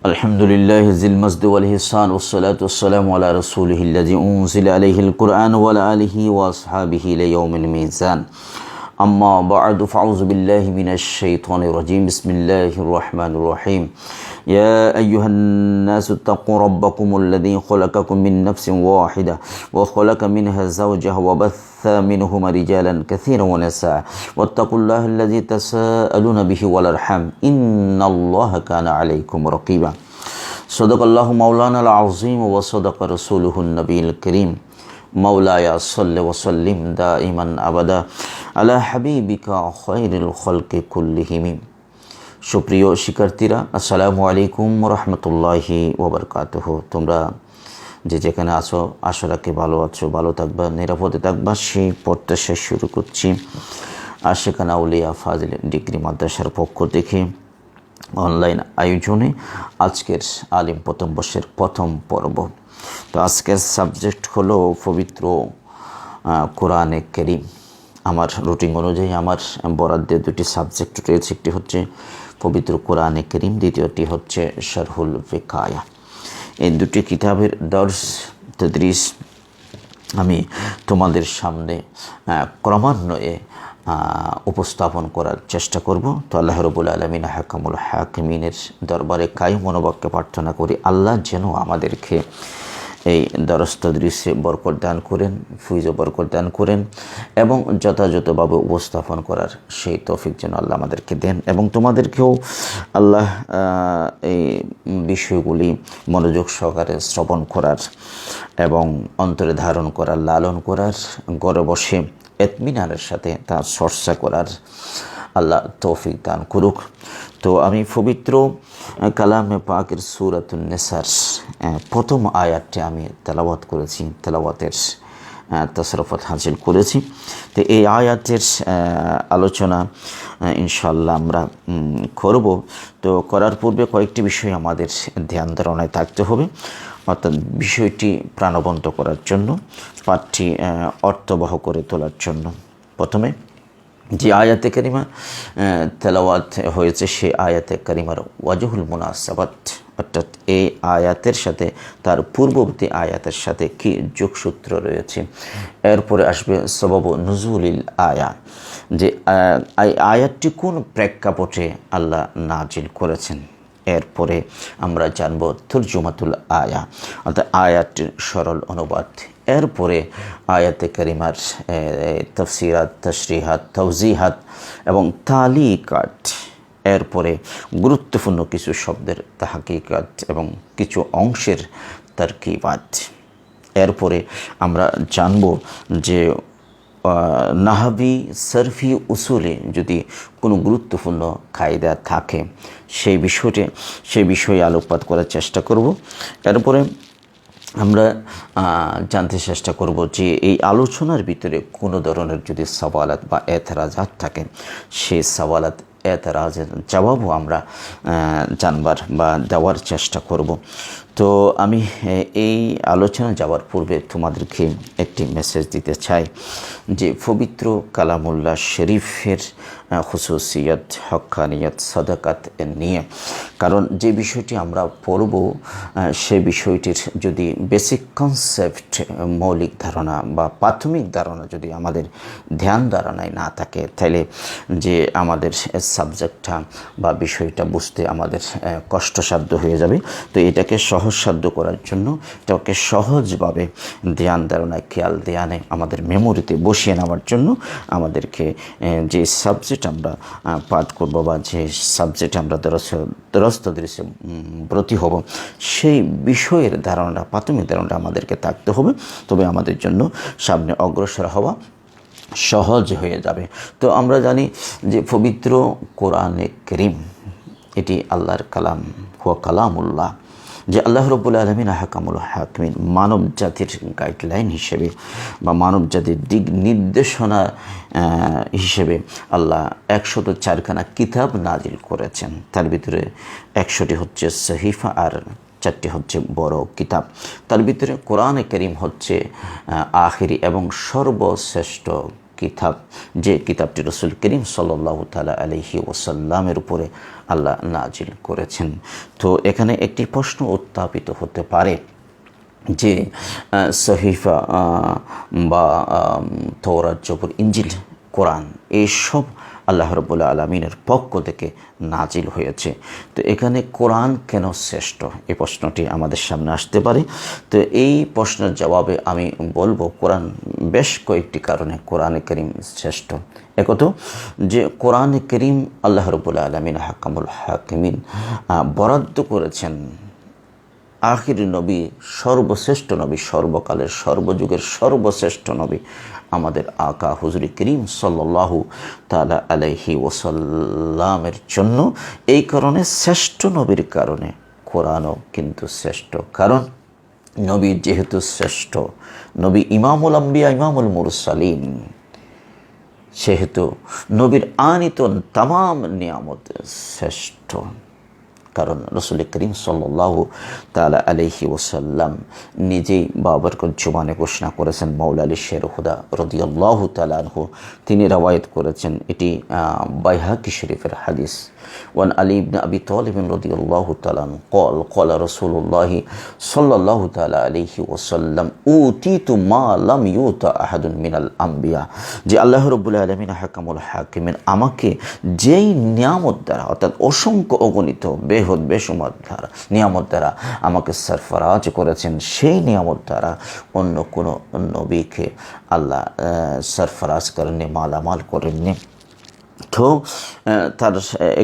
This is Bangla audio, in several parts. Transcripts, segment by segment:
الحمد لله ذي المجد والإحسان والصلاة والسلام على رسوله الذي أنزل عليه القرآن وعلى آله وأصحابه ليوم الميزان. أما بعد فأعوذ بالله من الشيطان الرجيم. بسم الله الرحمن الرحيم. يا أيها الناس اتقوا ربكم الذي خلقكم من نفس واحدة وخلق منها زوجها وبث منهما رجالا كثيرا ونساء واتقوا الله الذي تساءلون به والأرحام إن الله كان عليكم رقيبا صدق الله مولانا العظيم وصدق رسوله النبي الكريم مولاي صل وسلم دائما أبدا على حبيبك خير الخلق كلهم সুপ্রিয় শিক্ষার্থীরা আসসালামু আলাইকুম রহমতুল্লাহি ওবরকাতহ তোমরা যে যেখানে আছো, আশা রাখি ভালো আছো, ভালো থাকবা, নিরাপদে থাকবা। সেই প্রত্যাশা শুরু করছি। আর সেখানে আউলিয়া ফাজিল ডিগ্রি মাদ্রাসার পক্ষ থেকে অনলাইন আয়োজনে আজকের আলিম প্রথম বর্ষের প্রথম পর্ব। তো আজকের সাবজেক্ট হলো পবিত্র কোরআনে করিম। আমার রুটিন অনুযায়ী আমার বরাদ্দে দুটি সাবজেক্ট রয়েছে। একটি হচ্ছে পবিত্র কোরআনে করিম, দ্বিতীয়টি হচ্ছে শারহুল ফিকায়া। এই দুটি কিতাবের দর্শ তদ্রিস আমি তোমাদের সামনে ক্রমান্বয়ে উপস্থাপন করার চেষ্টা করব। তো আল্লাহ রবুল আলমিন হাকামুল হাকিমিনের দরবারে কায় মনোবাক্যে প্রার্থনা করি, আল্লাহ যেন আমাদেরকে এই দরস্ত দৃশ্যে বরকত দান করেন ফুইজ বরকত দান করেন এবং যথাযথভাবে উপস্থাপন করার সেই তৌফিক যেন আল্লাহ আমাদেরকে দেন এবং তোমাদেরকেও আল্লাহ এই বিষয়গুলি মনোযোগ সহকারে শ্রবণ করার এবং অন্তরে ধারণ করার, লালন করার গড়ে বসে এতমিনারের সাথে তার চর্চা করার আল্লাহ তৌফিক দান করুক। তো আমি পবিত্র কালামে পাকের সুরাতুন নেসার প্রথম আয়াতটি আমি তেলাওয়াত করেছি, তেলাওয়াতের তসরফত হাসিল করেছি। তো এই আয়াতের আলোচনা ইনশাল্লাহ আমরা করব। তো করার পূর্বে কয়েকটি বিষয় আমাদের ধ্যান ধারণায় থাকতে হবে, অর্থাৎ বিষয়টি প্রাণবন্ত করার জন্য, পাঠটি অর্থবহ করে তোলার জন্য। প্রথমে যে আয়াতে কারিমা তেলাওয়াত হয়েছে সে আয়াতে কারিমার ওয়াজহুল মুনাসাবাত। অর্থাৎ এই আয়াতের সাথে, তার পূর্ববর্তী আয়াতের সাথে কি যোগসূত্র রয়েছে? এরপরে আসবে সবাব নজরুলিল আয়া, যে আয়াতটি কোন প্রেক্ষাপটে আল্লাহ নাজিল করেছেন? এরপরে আমরা জানব তর্জুমাতুল আয়া, অর্থাৎ আয়াতটির সরল অনুবাদ এরপরে আয়াতে করিমার তফসিরাত, তশরিহাত তৌজিহাত এবং তালিকাত, এরপরে গুরুত্বপূর্ণ কিছু শব্দের তাহাকিকাত এবং কিছু অংশের তারকিবাত। এরপরে আমরা জানব যে নাহাবি সারফি উসুলে যদি কোনো গুরুত্বপূর্ণ কায়দা থাকে, সেই বিষয়টি, সেই বিষয়ে আলোকপাত করার চেষ্টা করব। এরপরে আমরা জানতে চেষ্টা করব যে এই আলোচনার ভিতরে কোনো ধরনের যদি সওয়ালাত বা এতরাজাত থাকে সেই সওয়ালাত, এতরাজের জবাবও আমরা জানবার বা দেওয়ার চেষ্টা করব। তো আমি এই আলোচনা যাওয়ার পূর্বে তোমাদেরকে একটি মেসেজ দিতে চাই যে, পবিত্র কালামুল্লাহ শরীফের খুসুসিয়ত হক্কানিয়ত সদাকাত নিয়ে। কারণ যে বিষয়টি আমরা পড়ব সে বিষয়টির যদি বেসিক কনসেপ্ট মৌলিক ধারণা বা প্রাথমিক ধারণা যদি আমাদের ধ্যান ধারণায় না থাকে, তাহলে যে আমাদের সাবজেক্টটা বা বিষয়টা বুঝতে আমাদের কষ্টসাধ্য হয়ে যাবে। তো এটাকে সহজসাধ্য করার জন্য এটাকে সহজভাবে ধ্যান ধারণায়, খেয়াল ধ্যানে আমাদের মেমোরিতে বসিয়ে নেওয়ার জন্য আমাদেরকে যে সাবজেক্ট আমরা পাঠ করব বা যে সাবজেক্ট আমরা দরস্ত দৃশ্যে ব্রতী হব, সেই বিষয়ের ধারণাটা প্রাথমিক ধারণাটা আমাদেরকে থাকতে হবে। তবে আমাদের জন্য সামনে অগ্রসর হওয়া সহজ হয়ে যাবে। তো আমরা জানি যে পবিত্র কোরআনে করিম, এটি আল্লাহর কালাম, হুয়া কালামুল্লাহ। যে আল্লাহ রব্বুল আলমিন হাকামুল হাকমিন মানব জাতির গাইডলাইন হিসেবে বা মানব জাতির দিক নির্দেশনা হিসেবে আল্লাহ একশত চারখানা কিতাব নাজিল করেছেন। তার ভিতরে একশোটি হচ্ছে সহিফা আর চারটি হচ্ছে বড় কিতাব। তার ভিতরে কোরআনে করিম হচ্ছে আখিরি এবং সর্বশ্রেষ্ঠ কিতাব, যে কিতাবটি রসুল করিম সাল্লাহ তালা আলহি ওসাল্লামের উপরে আল্লাহ নাজিল করেছেন। তো এখানে একটি প্রশ্ন উত্থাপিত হতে পারে যে সহিফা বা জবর ইঞ্জিল কোরআন এইসব আল্লাহ রবুল্লা আলমিনের পক্ষ থেকে নাজিল হয়েছে। তো এখানে কোরআন কেন শ্রেষ্ঠ? এই প্রশ্নটি আমাদের সামনে আসতে পারে। তো এই প্রশ্নের জবাবে আমি বলব, কোরআন বেশ কয়েকটি কারণে কোরআনে করিম শ্রেষ্ঠ। একত, যে কোরআনে করিম আল্লাহ রবুল্লা আলমিন হাকামুল হাকিমিন বরাদ্দ করেছেন আখির নবী, সর্বশ্রেষ্ঠ নবী, সর্বকালের, সর্বযুগের সর্বশ্রেষ্ঠ নবী আমাদের আকা হুজুরি করিম সাল্লাল্লাহু তালা আলাইহি ওসাল্লামের জন্য। এই কারণে শ্রেষ্ঠ নবীর কারণে, কোরআনও কিন্তু শ্রেষ্ঠ। কারণ নবী যেহেতু শ্রেষ্ঠ, নবী ইমামুল আম্বিয়া, ইমামুল মুরসালিন, সেহেতু নবীর আনিত তাম নিয়ামত শ্রেষ্ঠ। কারণ রসুল করিম সাল্লাহ তালা আলহি ওসাল্লাম নিজেই বাবার জুবানে ঘোষণা করেছেন মৌলা আলী শের হুদা রদিয়াল্লাহ তালাহু তিনি রওয়ায়ত করেছেন এটি বাইহাকি শরীফের হাদিস। ওয়ান আলী ইবনে আবি তালিব রদিয়াল্লাহ তালান কল কল রসুল্লাহি সাল্লাহ তালা আলহি ওসাল্লাম উতিতু মা লাম ইউতা আহাদুন মিনাল আম্বিয়া যে আল্লাহ রব্বুল্লাহ আলমিন হাকামুল হাকিমিন আমাকে যেই নিয়ামত দ্বারা, অর্থাৎ অসংখ্য অগণিত বেহদ বেসুমত দ্বারা, নিয়ামত দ্বারা আমাকে সরফরাজ করেছেন, সেই নিয়ামত দ্বারা অন্য কোনো নবীকে আল্লাহ সরফরাজ করেননি, মালামাল করেননি। তো তার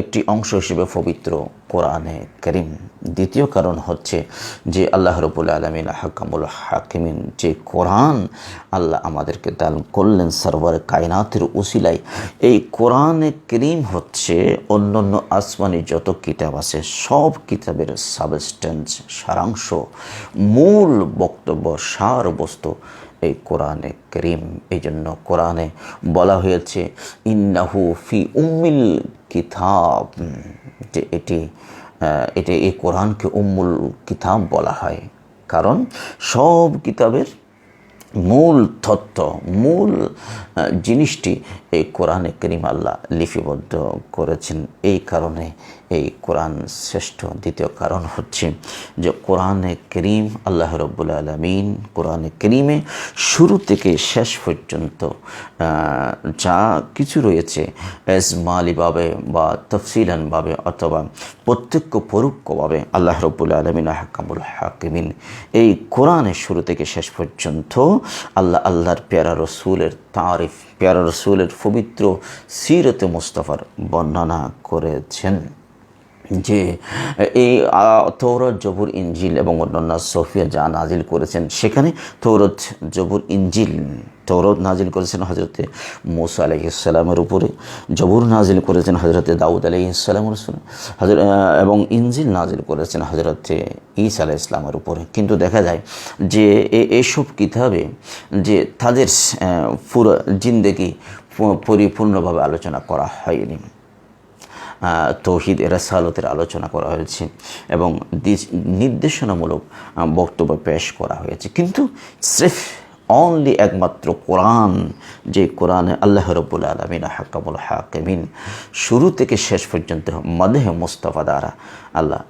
একটি অংশ হিসেবে পবিত্র কোরআনে করিম। দ্বিতীয় কারণ হচ্ছে যে আল্লাহ রবুল আলমিন হাকামুল হাকিমিন, যে কোরআন আল্লাহ আমাদেরকে দান করলেন সার্ভার কায়নাতের উসিলাই এই কোরআনে করিম হচ্ছে অন্য অন্য আসমানি যত কিতাব আছে, সব কিতাবের সাবস্টেন্স সারাংশ, মূল বক্তব্য সার বস্তু এই কোরআনে করিম এই জন্য কোরআনে বলা হয়েছে, ইন্নাহু ফি উম্মিল কিতাব। যে এটি এটি এই কোরআনকে উম্মুল কিতাব বলা হয়। কারণ সব কিতাবের মূল তত্ত্ব, মূল জিনিসটি এই কোরআনে করিম আল্লাহ লিপিবদ্ধ করেছেন। এই কারণে এই কোরআন শ্রেষ্ঠ দ্বিতীয় কারণ হচ্ছে যে কোরআনে করিম আল্লাহ রব্বুল আলমিন কোরআনে করিমে শুরু থেকে শেষ পর্যন্ত যা কিছু রয়েছে এজমালিভাবে বা তফসিলানভাবে অথবা প্রত্যক্ষ পরোক্ষভাবে আল্লাহ রব্বুল আলমিন হাকামুল হাকিমিন, এই কোরআনের শুরু থেকে শেষ পর্যন্ত আল্লাহ, আল্লাহর পেয়ারা রসুলের তারিফ, পেয়ারা রসুলের পবিত্র সিরতে মুস্তফার বর্ণনা করেছেন। যে এই তৌরত জবুর ইঞ্জিল এবং অন্যান্য সফিয়া যা নাজিল করেছেন, সেখানে তৌরত জবুর ইঞ্জিল তৌরত নাজিল করেছেন হজরতে মুসা আলহিসাল্লামের উপরে, জবুর নাজিল করেছেন হজরতে দাউদ আলহিসাল্লামের উপরে হজর এবং ইঞ্জিল নাজিল করেছেন হজরতে ঈসা আলাহ ইসলামের উপরে। কিন্তু দেখা যায় যে, এ- এইসব কিতাবে যে তাদের পুরো জিন্দেগি পরিপূর্ণভাবে আলোচনা করা হয়নি। তৌহিদ, রাসালতের আলোচনা করা হয়েছে এবং নির্দেশনামূলক বক্তব্য পেশ করা হয়েছে। কিন্তু স্রেফ অনলি একমাত্র কোরআন, যে কোরআনে আল্লাহ রব্বুল আলমিন হাকামুল হাকিমিন শুরু থেকে শেষ পর্যন্ত মদেহ মুস্তফা দ্বারা আল্লাহ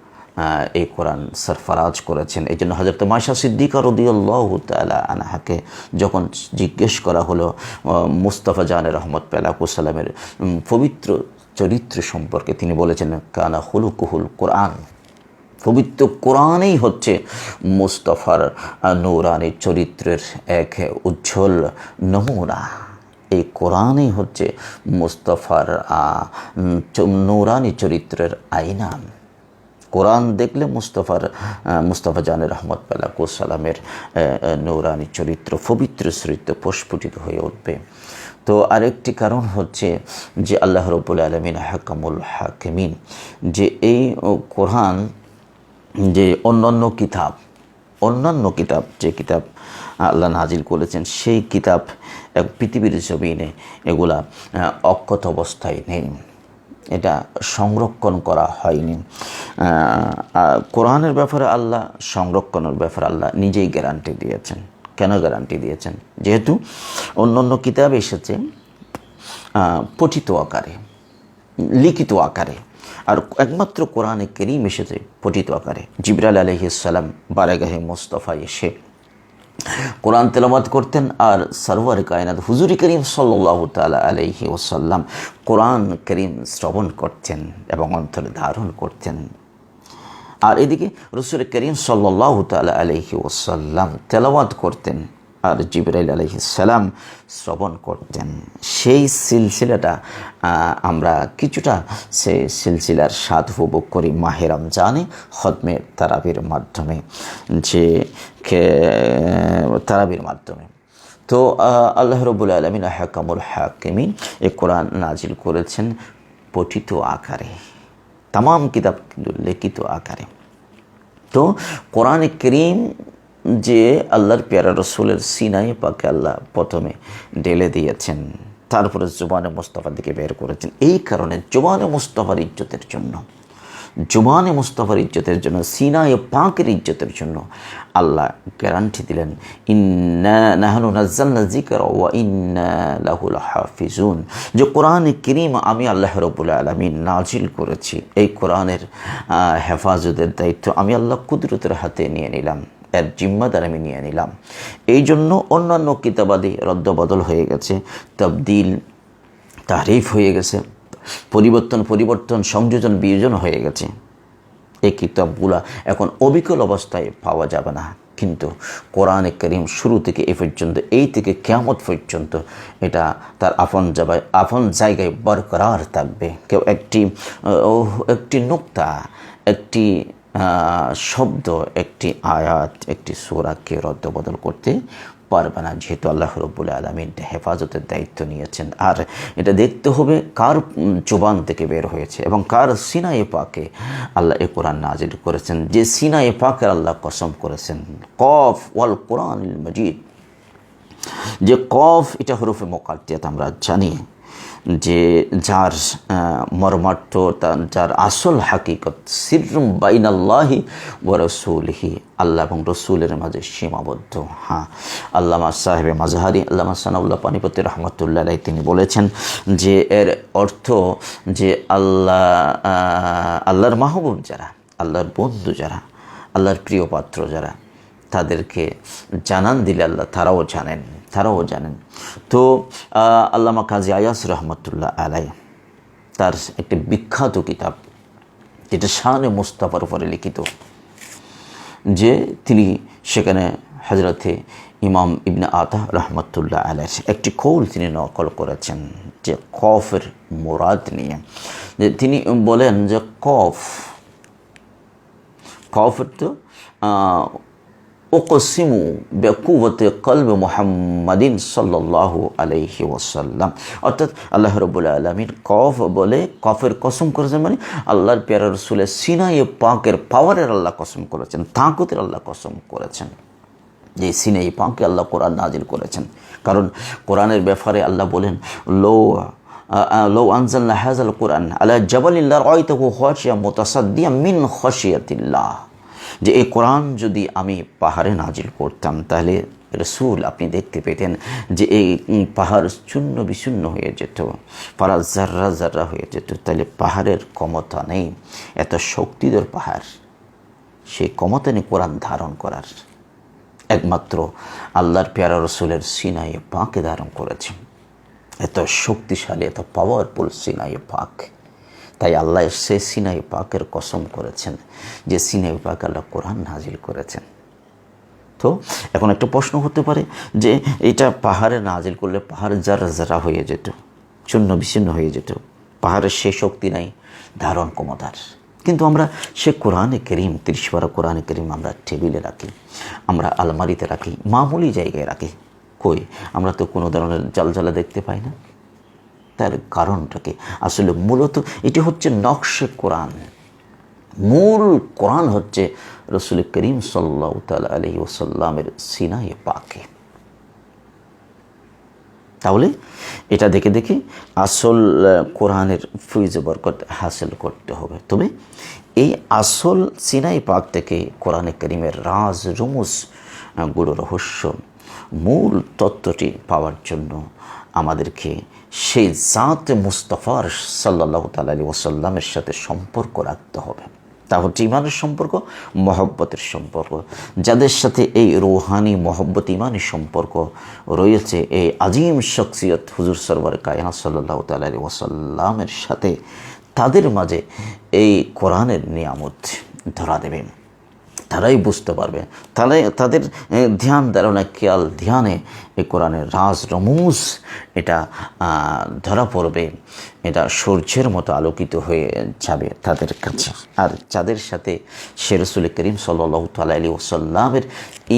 এই কোরআন সরফরাজ করেছেন। এই জন্য হজরত মাসা সিদ্দিকা রদিয়াল্লাহ আনাহাকে যখন জিজ্ঞেস করা হলো মুস্তফা জানের রহমত পেলাকুসালামের পবিত্র চরিত্র সম্পর্কে তিনি বলেছেন, কানা হুলুকুহুল কোরআন। পবিত্র কোরআনেই হচ্ছে মুস্তফার নূরানি চরিত্রের এক উজ্জ্বল নমুনা। এই কোরআনই হচ্ছে মুস্তফার নূরানি চরিত্রের আইনা কোরআন দেখলে মুস্তফার মুস্তফা জানের রহমত সালামের নৌরানি চরিত্র পবিত্র চরিত্র প্রস্ফুটিত হয়ে উঠবে। তো আরেকটি কারণ হচ্ছে যে আল্লাহ রবুল আলমিন হাকামুল হাকিমিন, যে এই কোরআন, যে অন্যান্য কিতাব অন্যান্য কিতাব, যে কিতাব আল্লাহ নাজিল করেছেন, সেই কিতাব এক পৃথিবীর জমিনে এগুলা অক্ষত অবস্থায় নেই। এটা সংরক্ষণ করা হয়নি। কোরআনের ব্যাপারে আল্লাহ, সংরক্ষণের ব্যাপারে আল্লাহ নিজেই গ্যারান্টি দিয়েছেন। কেন গ্যারান্টি দিয়েছেন? যেহেতু অন্য অন্য কিতাব এসেছে পঠিত আকারে, লিখিত আকারে, আর একমাত্র কোরআনে কেরিম এসেছে পঠিত আকারে। জিবরাল আলহিসাল্লাম বারাগাহে মোস্তফা এসে কোরআন তেলাবাদ করতেন, আর সরওয়ার কায়নাত হুজুরি করিম সাল্লাহ তালা আলহি ওসাল্লাম কোরআন করিম শ্রবণ করতেন এবং অন্তরে ধারণ করতেন। আর এদিকে রসুল করিম সাল্লাহ তালা আলহি ওসাল্লাম তেলাওয়াত করতেন আর জিবরাইল আলহিসাল্লাম শ্রবণ করতেন। সেই সিলসিলাটা আমরা কিছুটা সে সিলসিলার স্বাদ উপভোগ করি মাহেরাম জানে হদমে তারাবির মাধ্যমে, যে তারাবির মাধ্যমে। তো আল্লাহ রবুল আলমিন হাকামুল হাকিমিন এ কোরআন নাজিল করেছেন পঠিত আকারে। তাম কিতাব কিন্তু লিখিত আকারে তো কোরআনে করিম যে আল্লাহর পেয়ারা রসুলের সিনাই পাকে আল্লাহ প্রথমে ঢেলে দিয়েছেন তারপরে জুবানে মোস্তফার দিকে বের করেছেন এই কারণে জুবানে মোস্তফার ইজ্জতের জন্য জুবানে মুস্তফার ইজ্জতের জন্য সিনাই পাকের ইজ্জতের জন্য আল্লাহ গ্যারান্টি দিলেন লাহাফিজুন যে কোরআনে করিম আমি আল্লাহ রব্বুল আলামিন নাজিল করেছি, এই কোরআনের হেফাজতের দায়িত্ব আমি আল্লাহ কুদরতের হাতে নিয়ে নিলাম, এর জিম্মাদার আমি নিয়ে নিলাম। এই জন্য অন্যান্য কিতাবাদি রদ্দবদল হয়ে গেছে, তবদিল, তারিফ হয়ে গেছে। পরিবর্তন পরিবর্তন, সংযোজন, বিয়োজন হয়ে গেছে। এই কিতাবগুলা এখন অবিকল অবস্থায় পাওয়া যাবে না। কিন্তু কোরআনে করিম শুরু থেকে এ পর্যন্ত, এই থেকে কেয়ামত পর্যন্ত এটা তার আপন জায়গায় আপন জায়গায় বরকরার থাকবে। কেউ একটি একটি নোক্তা, একটি শব্দ, একটি আয়াত, একটি সোরাকে রদ্দবদল করতে পারবে না, যেহেতু আল্লাহ রব্বুল আলমিন হেফাজতের দায়িত্ব নিয়েছেন। আর এটা দেখতে হবে কার চোবান থেকে বের হয়েছে এবং কার সিনা এ পাকে আল্লাহ এ কোরআন নাজির করেছেন। যে সিনা এ পাকের আল্লাহ কসম করেছেন। কফ ওয়াল কোরআন মজিদ। যে কফ, এটা হরফে মোকাদ্দিয়াত আমরা জানি। যে যার মর্মার্থ তার যার আসল হাকিকত সিরুম বাইনাল্লাহি ও রসুলহি। আল্লাহ এবং রসুলের মাঝে সীমাবদ্ধ। হ্যাঁ আল্লামা সাহেবে মাজহারি, আল্লামা সানাউল্লাহ পানিপতি রহমতুল্লাহ তিনি বলেছেন যে এর অর্থ যে আল্লাহ আল্লাহর মাহবুব যারা, আল্লাহর বন্ধু যারা, আল্লাহর প্রিয় পাত্র যারা তাদেরকে জানান দিলে আল্লাহ তারাও জানেন তারাও জানেন। তো আল্লামা কাজী আয়াস রহমতুল্লাহ আলাই তার একটি বিখ্যাত কিতাব, যেটা শানে মুস্তাফার উপরে লিখিত, যে তিনি সেখানে হজরতে ইমাম ইবনে আতা রহমতুল্লাহ আলাই একটি কৌল তিনি নকল করেছেন, যে কফের মুরাদ নিয়ে। যে তিনি বলেন যে কফ, কফের তো ওকসিমু বেকুবতে কলবে মোহাম্মদিন সাল্লাহ আলহি ওসাল্লাম অর্থাৎ আল্লাহ রবুল্লা আলমিন কফ বলে, কফের কসম করেছেন মানে আল্লাহর পেয়ারা রসুলের সিনাই পাকের পাওয়ারের আল্লাহ কসম করেছেন তাঁকুতের আল্লাহ কসম করেছেন। যে সিনাই পাকে আল্লাহ কোরআন নাজির করেছেন। কারণ কোরআনের ব্যাপারে আল্লাহ বলেন লো লো আনজাল্লা হাজাল কোরআন আল্লাহ জবালিল্লাহ রয়তহু খসিয়া মোতাসাদ্দিয়া মিন খসিয়াতিল্লাহ যে এই কোরআন যদি আমি পাহাড়ে নাজিল করতাম, তাহলে রসুল আপনি দেখতে পেতেন যে এই পাহাড় চূর্ণ বিচূর্ণ হয়ে যেত পাড়া জাররা জাররা হয়ে যেত। তাহলে পাহাড়ের ক্ষমতা নেই, এত শক্তিধর পাহাড়। সেই ক্ষমতা নেই কোরআন ধারণ করার। একমাত্র আল্লাহর পেয়ারা রসুলের সিনাই পাকে ধারণ করেছে এত শক্তিশালী, এত পাওয়ারফুল সিনাই পাক। তাই আল্লাহ সে সিনাই পাকের কসম করেছেন যে সিনাই পাক আল্লাহ কোরআন নাজিল করেছেন। তো এখন একটা প্রশ্ন হতে পারে যে এটা পাহাড়ে নাজিল করলে পাহাড় যারা যারা হয়ে যেত চূর্ণ বিচ্ছিন্ন হয়ে যেত, পাহাড়ের সে শক্তি নাই, ধারণ ক্ষমতার। কিন্তু আমরা সে কোরআনে করিম তিরিশ বারো কোরআনে করিম আমরা টেবিলে রাখি, আমরা আলমারিতে রাখি, মামুলি জায়গায় রাখি। কই? আমরা তো কোনো ধরনের জালজালা দেখতে পাই না। তার কারণটাকে। আসলে মূলত এটি হচ্ছে নকশে কোরআন। মূল কোরআন হচ্ছে রসুল করিম সাল্লাহ তালা আলহি ওসাল্লামের সিনাই পাকে। তাহলে এটা দেখে দেখে আসল কোরআনের ফুইজ বরকত হাসিল করতে হবে। তবে এই আসল সিনাই পাক থেকে কোরআনে করিমের রাজ, রুমুসগুলো রহস্য, মূল তত্ত্বটি পাওয়ার জন্য আমাদেরকে সেই জাত মুস্তফার সাল্লাহ তালি ওসাল্লামের সাথে সম্পর্ক রাখতে হবে। তা হচ্ছে ইমানের সম্পর্ক, মহব্বতের সম্পর্ক। যাদের সাথে এই রোহানি, মহব্বত ইমানি সম্পর্ক রয়েছে, এই আজিম শখসিয়ত হুজুর সরবর কায়না সাল্লাহ তালি ওসাল্লামের সাথে তাদের মাঝে এই কোরআনের নিয়ামত ধরা দেবেন তারাই বুঝতে পারবে। তাহলে তাদের ধ্যান ধারণা খেয়াল ধ্যানে এই কোরআনের রাজ রমুজ এটা ধরা পড়বে, এটা সূর্যের মতো আলোকিত হয়ে যাবে তাদের কাছে। আর যাদের সাথে শেরসুল করিম সাল্লাহ তালি ওসাল্লামের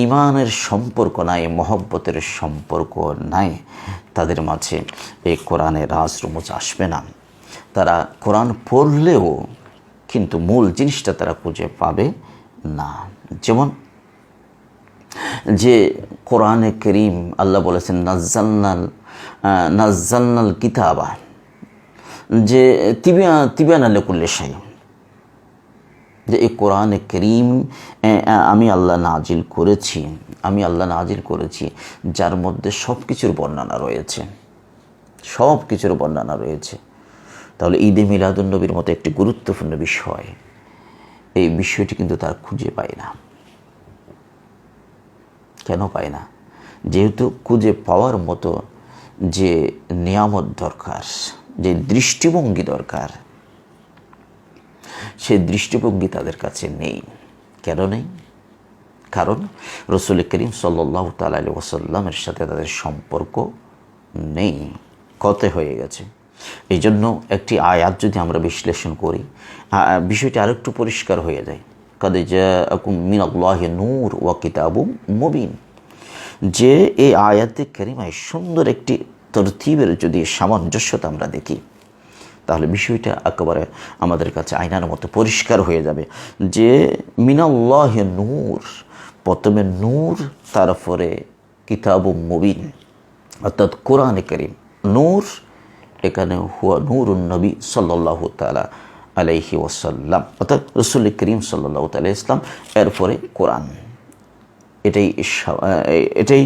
ইমানের সম্পর্ক নাই, মহব্বতের সম্পর্ক নাই, তাদের মাঝে এই কোরআনের রাজ রমুজ আসবে না। তারা কোরআন পড়লেও কিন্তু মূল জিনিসটা তারা খুঁজে পাবে না। যেমন যে কোরআনে করিম আল্লাহ বলেছেন, নাজ্জালনাল নাজ্জালনাল কিতাবা, যে তিবিয়া, তিবিয়ান কুল্লেশাই যে এই কোরআনে করিম আমি আল্লাহ নাজিল করেছি, আমি আল্লাহ নাজিল করেছি, যার মধ্যে সব কিছুর বর্ণনা রয়েছে। সব কিছুর বর্ণনা রয়েছে। তাহলে ঈদে মিলাদুন্নবীর মতো একটি গুরুত্বপূর্ণ বিষয় এই বিষয়টি কিন্তু তার খুঁজে পায় না। কেন পায় না? যেহেতু খুঁজে পাওয়ার মতো যে নিয়ামত দরকার, যে দৃষ্টিভঙ্গি দরকার সেই দৃষ্টিভঙ্গি তাদের কাছে নেই। কেন নেই? কারণ রসুল করিম সাল্লাহ তালি ওসাল্লামের সাথে তাদের সম্পর্ক নেই। কতে হয়ে গেছে? এই জন্য একটি আয়াত যদি আমরা বিশ্লেষণ করি বিষয়টি আরেকটু পরিষ্কার হয়ে যায়। কাদে মিনাল্লাহ নূর ওয়া কিতাবু মুবিন। যে এই আয়াতে কারিমায় সুন্দর একটি তরতিবের যদি সামঞ্জস্যতা আমরা দেখি, তাহলে বিষয়টা একেবারে আমাদের কাছে আয়নার মতো পরিষ্কার হয়ে যাবে। যে মিনাল্লাহ নূর, প্রথমে নূর, তারপরে কিতাবু মুবিন, অর্থাৎ কোরআনে করিম। নূর এখানে হুয়া নূরুন নবী সাল্লাহ তালা আলাইহি ওসাল্লাম অর্থাৎ রসুল করিম সাল্লাহ তালা ইসলাম, এরপরে কোরআন। এটাই এটাই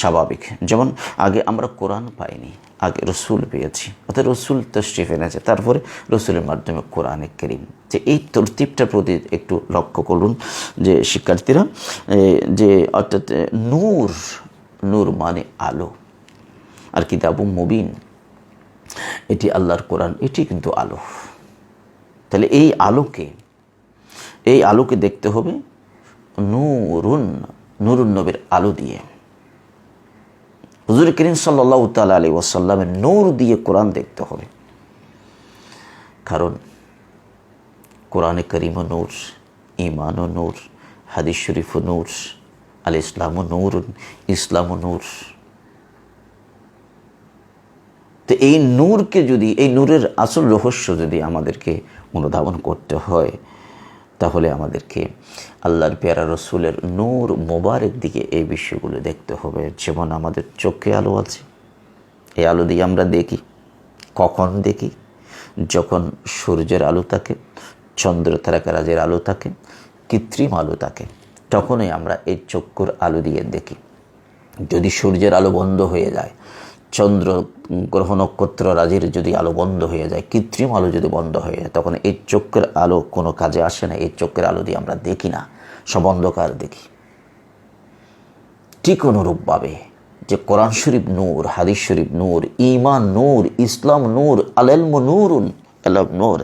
স্বাভাবিক। যেমন আগে আমরা কোরআন পাইনি, আগে রসুল পেয়েছি, অর্থাৎ রসুল তশরিফ এনেছে, তারপরে রসুলের মাধ্যমে কোরআনে করিম। যে এই তরতিবটার প্রতি একটু লক্ষ্য করুন, যে শিক্ষার্থীরা যে অর্থাৎ নূর নূর মানে আলো, আর কিতাবু মুবিন এটি আল্লাহর কোরআন, এটি কিন্তু আলো। তাহলে এই আলোকে এই আলোকে দেখতে হবে নূরুন, নুরুন নবীর আলো দিয়ে। হুজুর করিম সাল্লাহ তালা আলী ওয়াসাল্লামের নূর দিয়ে কোরআন দেখতে হবে। কারণ কোরআনে করিম নূর ইমান ও নূর, হাদিস শরীফ নূর আল ইসলাম নূর ইসলাম নূর। তো এই নূরকে যদি, এই নূরের আসল রহস্য যদি আমাদেরকে অনুধাবন করতে হয়, তাহলে আমাদেরকে আল্লাহর পেয়ারা রসুলের নূর মোবারক দিকে এই বিষয়গুলো দেখতে হবে। যেমন আমাদের চোখে আলো আছে এই আলো দিয়ে আমরা দেখি, কখন দেখি? যখন সূর্যের আলো থাকে, চন্দ্র তারাকারাজের আলো থাকে, কৃত্রিম আলো থাকে, তখনই আমরা এই চক্ষুর আলো দিয়ে দেখি। যদি সূর্যের আলো বন্ধ হয়ে যায় চন্দ্র নক্ষত্র রাজির যদি আলো বন্ধ হয়ে যায়, কৃত্রিম আলো যদি বন্ধ হয়ে যায়, তখন এই চোখের আলো কোনো কাজে আসে না, এই চোখের আলো দিয়ে আমরা দেখি না, সব অন্ধকার দেখি। ঠিক অনুরূপভাবে যে কোরআন শরীফ নূর, হাদিস শরীফ নূর ইমান নূর, ইসলাম নূর আলেলম নূরুন অ্যালব নোর।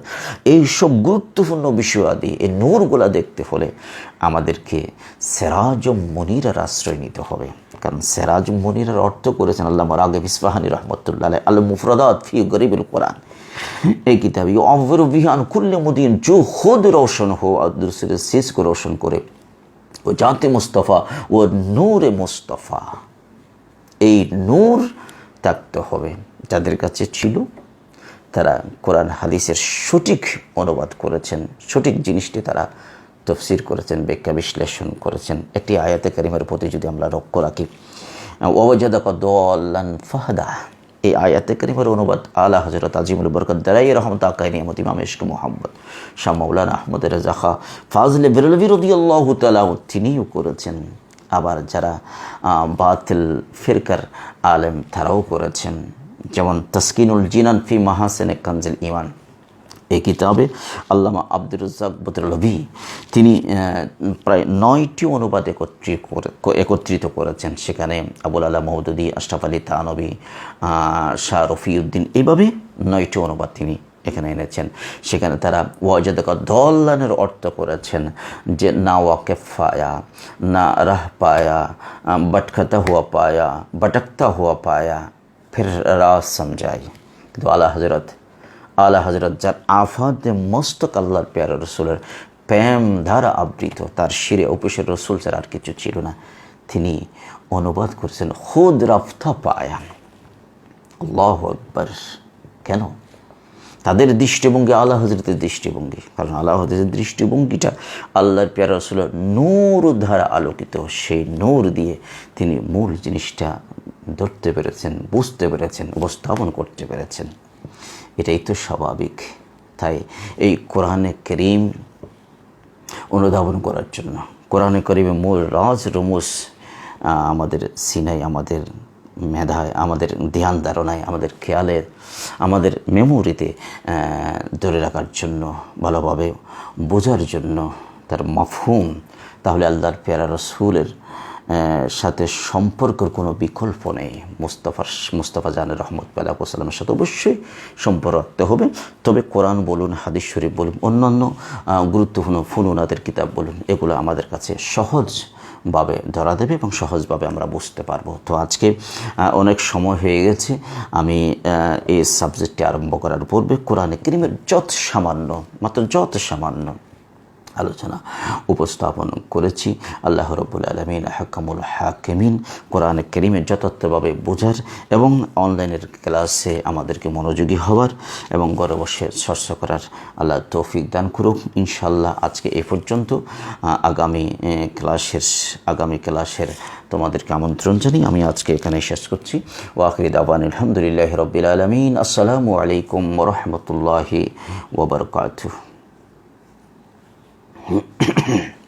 এই সব গুরুত্বপূর্ণ বিষয়াদি এই নূরগুলা দেখতে হলে আমাদেরকে সেরাজ মনিরার আশ্রয় নিতে হবে। কারণ সেরাজ মনিরার অর্থ করেছেন আল্লাহ রাগেব ইসফাহানি রহমতুল্লাহ আল মুফরাদাত ফি গরিবুল কোরআন। এই কিতাবি অমর বিহান খুল্লে মুদিন জু হুদ রোশন হো, আর দুসরে শেষকে রোশন করে, ও জাতে মুস্তফা, ও নূরে মুস্তফা। এই নূর থাকতে হবে যাদের কাছে ছিল তারা কোরআন, হাদিসের সঠিক অনুবাদ করেছেন, সঠিক জিনিসটি তারা তফসির করেছেন, ব্যাখ্যা বিশ্লেষণ করেছেন। একটি আয়াতে কারিমের প্রতি যদি আমরা লক্ষ্য রাখি ওয়াজাদা ফাহাদা এই আয়াতে করিমের অনুবাদ আলা হজরত আজিমুল বরকত দারাই রহমত ইমাম ইশক মোহাম্মদ, শাহ মৌলানা আহমদ রেজা খা ফাজলে বেরলভি আল্লাহ তিনিও করেছেন। আবার যারা বাতিল ফিরকার আলেম তারাও করেছেন। যেমন তসকিনুল জিনান ফি মাহাসেন কানজিল ইমান এই কিতাবে আল্লামা আব্দুর রাজ্জাক বদরলভি তিনি প্রায় নয়টি অনুবাদ একত্রি করে- একত্রিত করেছেন। সেখানে আবুল আলা মহদুদি আশরাফ আলী তানবী শাহ রফিউদ্দিন এইভাবে নয়টি অনুবাদ তিনি এখানে এনেছেন। সেখানে তারা ওয়াজাদকা দল্লানের অর্থ করেছেন যে, না ওয়াকেফ পায়া না রাহ পায়া বটখতা হুয়া পায়া, বটকতা হুয়া পায়া ফির রাজ সমঝাই। কিন্তু আলা হজরত আলা হজরত যার আফাদে মস্তক আল্লাহর পেয়ার রসুলের প্রেম ধারা আবৃত, তার শিরে অফিসের রসুল ছাড়া আর কিছু ছিল না। তিনি অনুবাদ করছেন খুদ রফতা পায়া। আল্লাহ আকবর। কেন? তাদের দৃষ্টিভঙ্গি আল্লাহ হজরতের দৃষ্টিভঙ্গি। কারণ আল্লাহ হজরতের দৃষ্টিভঙ্গিটা আল্লাহর পেয়ার রসুলের নূর দ্বারা আলোকিত, সেই নূর দিয়ে তিনি মূল জিনিসটা ধরতে পেরেছেন, বুঝতে পেরেছেন, উপস্থাপন করতে পেরেছেন। এটাই তো স্বাভাবিক। তাই এই কোরআনে করিম অনুধাবন করার জন্য, কোরআনে করিমে মূল রাজ রুমুস আমাদের সিনাই, আমাদের মেধায়, আমাদের ধ্যান ধারণায়, আমাদের খেয়ালের আমাদের মেমোরিতে ধরে রাখার জন্য, ভালোভাবে বোঝার জন্য তার মফহুম, তাহলে আল্লাহর পেয়ারা রসুলের সাথে সম্পর্কের কোনো বিকল্প নেই। মুস্তফার, মুস্তফা জানের রহমত সাল্লামের সাথে অবশ্যই সম্পর্ক রাখতে হবে। তবে কোরআন বলুন, হাদিস শরীফ বলুন, অন্যান্য গুরুত্বপূর্ণ ফুনুনাদের কিতাব বলুন, এগুলো আমাদের কাছে সহজভাবে ধরা দেবে এবং সহজভাবে আমরা বুঝতে পারব। তো আজকে অনেক সময় হয়ে গেছে। আমি এই সাবজেক্টটি আরম্ভ করার পূর্বে কোরআনে করিমের যত সামান্য, মাত্র যত সামান্য আলোচনা উপস্থাপন করেছি। আল্লাহ রব্বুল আলমিন হাকামুল হাকিমিন কোরআন করিমের যথার্থভাবে বোঝার এবং অনলাইনের ক্লাসে আমাদেরকে মনোযোগী হওয়ার এবং ঘরে বসে চর্চা করার আল্লাহ তৌফিক দান করুক। ইনশাল্লাহ আজকে এ পর্যন্ত আগামী ক্লাসের আগামী ক্লাসের তোমাদেরকে আমন্ত্রণ জানিয়ে আমি আজকে এখানে শেষ করছি। ওয়াকিদ আবান আলহামদুলিল্লাহ রবিল আলমিন। আসসালামু আলাইকুম রহমতুল্লাহি ওবরকাতুহ はい。